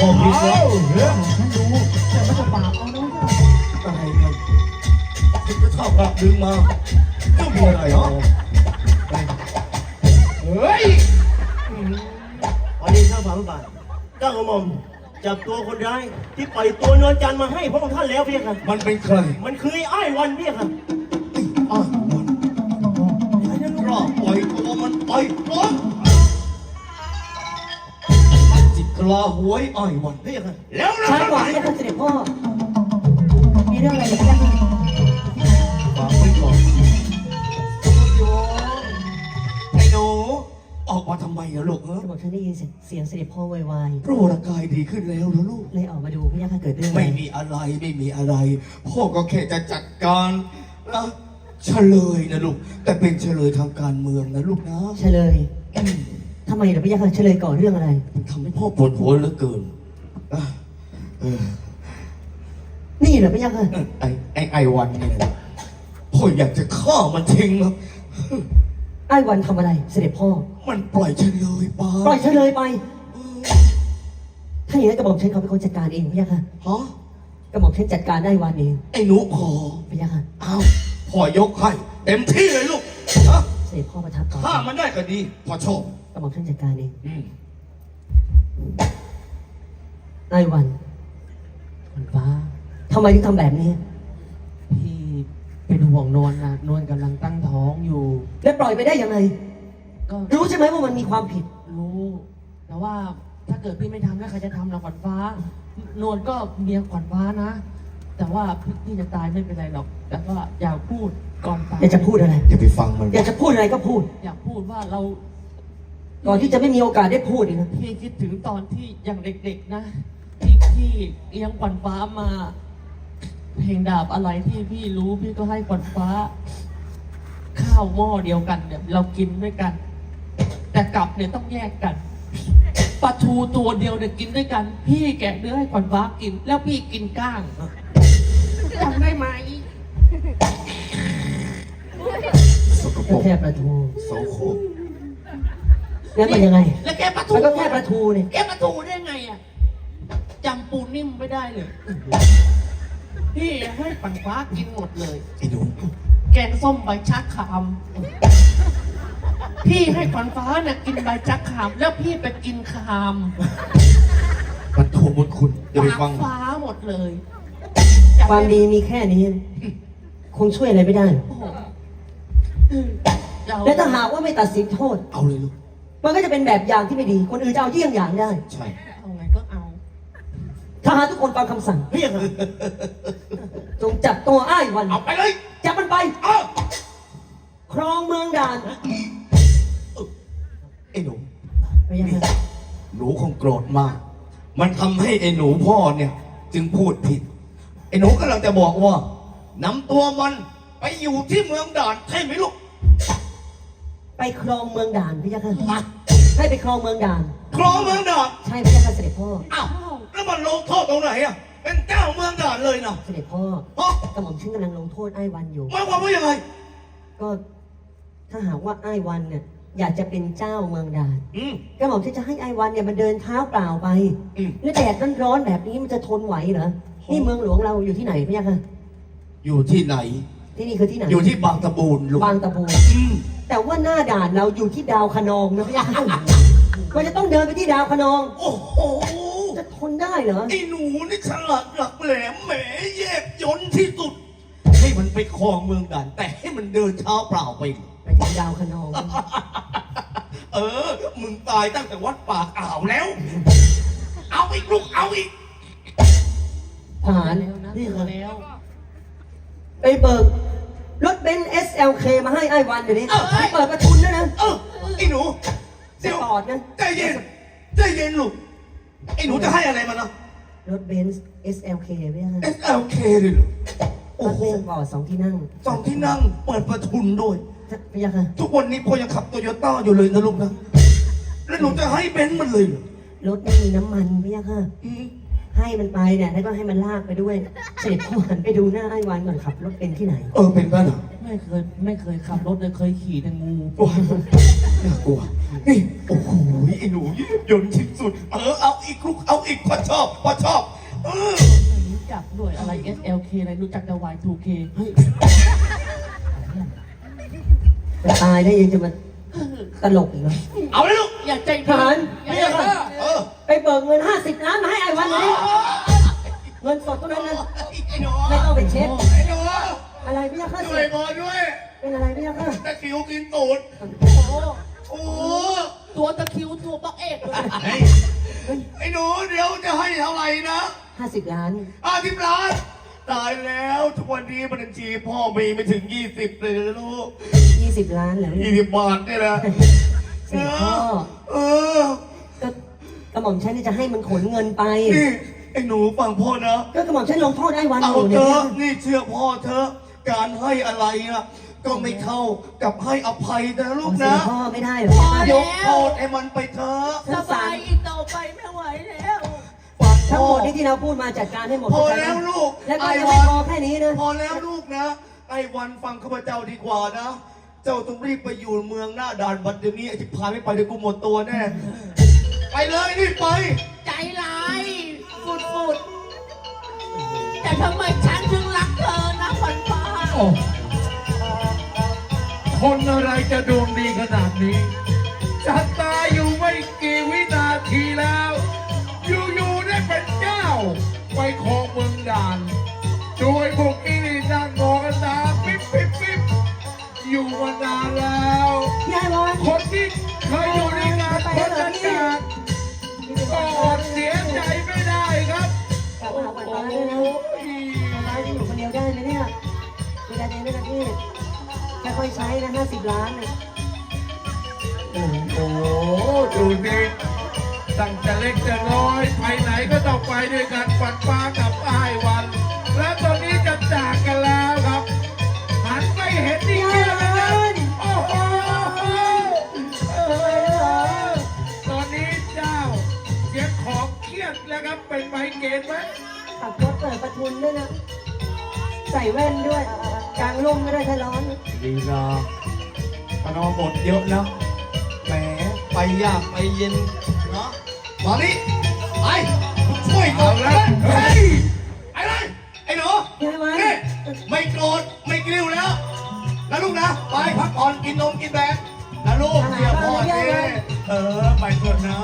พ่อผิดแล้วฉันรู้แต่มันจะบาปเอานะตายกันถึงจะชอบกลับดึงมาเจ้ามีอะไรเหรอเฮ้ยวันนี้ข้าพระบาทเจ้ากระหม่อมจับตัวคนร้ายที่ปล่อยตัวนวลจันทร์มาให้พระองค์ท่านแล้วพี่ค่ะมันเป็นใครมันคือไอ้อ้ายวันพี่ค่ะอ้าวมันใครนั้นกล้าปล่อยตัวมันไปร้องมันจิตก ล้าหวยอ้อยวันพี่ค่ะแล้วนะช้ากว่าที่จะเสด็จพ่อ มีเรื่องอะไรกันฝากไว้ก่อนโยไอ้หนูออกมาทำไมอะลูกเออจะบอกฉันได้ยินเสียงเสียงเสด็จพ่อวายโปรร่างกายดีขึ้นแล้วเหรอลูกๆเลยออกมาดูพี่ยักษ์เกิดเรื่องอะไรไม่มีอะไรไม่มีอะไร พ่อก็แค่จะจัดการนะเฉลยนะลูก แต่เป็นเฉลยทางการเมืองนะลูกนะเฉลย ทำไมเหรอพี่ยักษ์เฉลยก่อนเรื่องอะไร มันทำให้พ่อปวดหัวเหลือเกินอะเออนี่เหรอพี่ยักษ์ไอ้ไอ้ไอ้วันเนี่ยนะพ่ออยากจะฆ่ามันทิ้งครับ ไอ้วันทำอะไร เสด็จพ่อ มันปล่อยเฉลยไปปล่อยเฉลยไป ถ้าอย่างนั้นกระบอกฉันเขาเป็นคนจัดการเองพี่ยักษ์ฮะกระบอกฉันจัดการได้วันเองไอ้หนูขอพี่ยักษ์อ้าวพ่อยกให้เต็มที่เลยลูกฮะเสด็จพ่อประทับก่อน ฆ่ามันได้ก็ดีพ่อชอบ กระบอกฉันจัดการเองอืมไอ้วันมันฟ้า ทำไมถึงทำแบบนี้ พี่เป็นห่วงนวลนะนวลกำลังตั้งท้องอยู่ แล้วปล่อยไปได้ยังไง ก็รู้ใช่ไหมว่ามันมีความผิด รู้ แต่ว่าถ้าเกิดพี่ไม่ทำแล้วใครจะทำล่ะขวัญฟ้า นวลก็เมียขวัญฟ้านะ แต่ว่าพี่พี่จะตายไม่เป็นไรหรอกแต่ว่าอยากพูดก่อนตายอยากจะพูดอะไร อย่าไปฟังมัน อยากจะพูดอะไรก็พูด อยากพูดว่าเรา ก่อนที่จะไม่มีโอกาสได้พูดอีกนะพี่คิดถึงตอนที่ยังเด็กๆนะ ที่พี่เลี้ยงขวัญฟ้ามา เพลงดาบอะไรที่พี่รู้พี่ก็ให้ขวัญฟ้า ข้าวหม้อเดียวกันเนี่ยเรากินด้วยกัน แต่กลับเนี่ยต้องแยกกันปลาทูตัวเดียวเนี่ยกินด้วยกัน พี่แกะเนื้อให้ขวัญฟ้ากิน แล้วพี่กินก้างจำได้ไหมสกปรก็กแค่ปลาทูโสโครก แล้วมันยังไง แล้วแกปลาทูมันก็แค่ปลาทูเนี่ยแกปลาทูได้ไงอะจำปูนิ่มไม่ได้เลยพี่ให้ขวัญฟ้ากินหมดเลย ไอ้หนูแกงส้มใบชักขาม พี่ให้ขวัญฟ้าเนี่ยกินใบชักขาม แล้วพี่ไปกินขามมันโทบุญคุณอย่าไปฟังฟ้าหมดเลยความดีมีแค่นี้ คงช่วยอะไรไม่ได้โอ้โหเราและถ้าหากว่าไม่ตัดสินโทษ เอาเลยลูก มันก็จะเป็นแบบอย่างที่ไม่ดี คนอื่นจะเอาเยี่ยงอย่างได้ ใช่เอาไงก็เอาทหารทุกคนฟังคำสั่งพี่ค่ะจงจับตัวอ้ายวัน เอาไปเลยจับมันไป เอาครองเมืองด่านไอ้หนูไม่ยังไงหนูคงโกรธมาก มันทำให้ไอ้หนูพ่อเนี่ย จึงพูดผิด ไอ้หนูกำลังจะบอกว่า นำตัวมันไปอยู่ที่เมืองด่านใช่ไหมลูก ไปครองเมืองด่านพี่ยักษ์ค่ะให้ไปครองเมืองด่าน ครองเมืองด่านใช่พี่ยักษ์ค่ะเสด็จพ่อ อ้าวแล้วมันลงโทษตรงไหนอะ เป็นเจ้าเมืองด่านเลยนะเสด็จพ่อฮะกระหม่อมฉันกำลังลงโทษไอ้วันอยู่ หมายความว่ายังไง ก็ถ้าหากว่าไอ้วันเนี่ยอยากจะเป็นเจ้าเมืองด่านอืม กระหม่อมฉันจะให้ไอ้วันเนี่ยมันเดินเท้าเปล่าไปอืม แล้วแดดร้อนๆแบบนี้มันจะทนไหวเหรอ นี่เมืองหลวงเราอยู่ที่ไหนพี่ยักษ์ค่ะ อยู่ที่ไหน ที่นี่คือที่ไหน อยู่ที่บางตะบูนลูกบางตะบูนอืม แต่ว่าหน้าด่านเราอยู่ที่ดาวคะนองนะพี่ยักษ์ค่ะมันจะต้องเดินไปที่ดาวคะนอง โอ้โห จะทนได้เหรอ ไอ้หนูนี่ฉลาดหลักแหลมแหมแยบยนที่สุด ให้มันไปครองเมืองด่าน แต่ให้มันเดินเท้าเปล่าไป ไปถึงดาวคะนอง เออ มึงตายตั้งแต่วัดปากอ่าวแล้ว เอาอีกลูก เอาอีกทหารแล้วนะนี่ตัวค่ะแล้ว ไปเบิกรถเบนซ์ SLK มาให้ไอ้วันเดี๋ยวนี้เอ้าให้เปิดประทุนด้วยนะเออไอ้หนูสเดี๋ยวปอร์ตนะใจเย็นใจเย็นลูกไอ้หนูจะให้อะไรมันนะรถเบนซ์ SLK ไม่ใช่ SLK เลยเหรอรโอ้ถโหสปอร์ตสองที่นั่งสองที่นั่งเปิดประทุนด้วยพี่ยักษ์ค่ะทุกวันนี้พ่อยังขับโตโยต้าอยู่เลยนะลูกนะ แล้วหนูจะให้เบนซ์มันเลยเหรอรถไม่มีน้ำมันพี่ยักษ์ค่ะ อืม ให้ให้มันไปเนี่ยแล้วก็ให้มันลากไปด้วย เสร็จพ่อหันไปดูหน้าไอ้วันก่อนขับรถเป็นที่ไหน เออเป็นป่ะน่ะไม่เคยไม่เคยขับรถเลยเคยขี่แต่งูโอ้ยน่ากลัวนี่โอ้โหไอ้หนูยืดยนที่สุด เออเอาอีกลูกเอาอีกพอชอบพอชอบเออไม่รู้จักด้วยอะไร SLK อะไรรู้จักแต่ Y2K เฮ้ยจะตายได้ยังจะมาตลกอีกเหรอเอาเลยลูกอย่าใจทหาร อย่าเอใจอเออ ไปเบิกเงินห้าสิบล้านมาให้ไอ้วันนี้เงินสดเท่านั้นนะไอ้หนูไม่ต้องไปเช็ดไอ้หนูอะไรพี่ยาข้าช่วยบอด้วย เป็นอะไรพี่ยาข้าตะคริวกินตูดโอ้โอ้โหตัวตะคริวตัวบักเอกเลยเฮ้ยไอ้หนูเดี๋ยวจะให้เท่าไหร่นะห้าสิบล้านอาทิบล้าน ตายแล้วทุกวันนี้บัญชีพ่อมีไม่ถึงยี่สิบเลยนะลูกยี่สิบล้านเหรอยี่สิบบาทนี่แหละเสียพ่อเออ ก็กระหม่อมฉันนี่จะให้มันขนเงินไป นี่ไอ้หนูฟังพ่อนะ ก็กระหม่อมฉันลงโทษไอ้วันเอาอยู่เถเนี่ยอะนี่เชื่อพ่อเถอะการให้อะไรอะก็ไม่เท่ากับให้อภัยนะลูกเสียนะ พ่อไม่ได้หรอก ยกโทษให้มันไปเถอะสบายอีกต่อไปไม่ไหวแล้ว ฟังทั้งพ่อ หมดที่ที่เราพูดมาจัดการให้หมดพอเข้าใจไหมแล้วลูกแล้วก็ไอ้ยังวัไม่นพอแค่นี้นะ พอแล้วลูกนะ ไอ้วันฟังข้าพเจ้าดีกว่านะ เจ้าต้องรีบไปอยู่เมืองหน้าด่านบัดเดี๋ยวนี้ไอ้ที่พาไม่ไปเดี๋ยวกูหมดตัวแน่ ไปเลยรีบไป ใจร้ายฟุดฟุดๆแต่ทำไมฉันถึงรักเธอนะขวัญฟ้าโอ้คนอะไรจะดวงดีขนาดนี้จะ ค่อยใช้นะห้าสิบล้านนะโอ้โหดูนี่ตั้งแต่เล็กแต่น้อย ไปไหนก็ต้องไปด้วยกันฝันฟ้ากับอ้ายวัน และตอนนี้จะจากกันแล้วครับหันไม่เห็นที่เกียเลยนะโอ้โหเออตอนนี้เจ้าเสียงของเครียดแล้วครับเป็นไมเกรนไหม ขับรถเปิดประทุนด้วยนะ ใส่แว่นด้วยกลางร่มก็ได้ถ้าร้อน ลีลาปนอมบทเยอะแล้วแหมไปยากไปเย็นเนาะมานนี้ไอ้ช่วยก่อนเฮ้ยไอ้ไรไอ้หนูได้ไมนี่ไม่โกรธไม่กริ้วแล้วนะลูกนะไปพักผ่อนกินนมกินแบงนะลูกเดี๋ยวพอเอเออไปเถอะนะ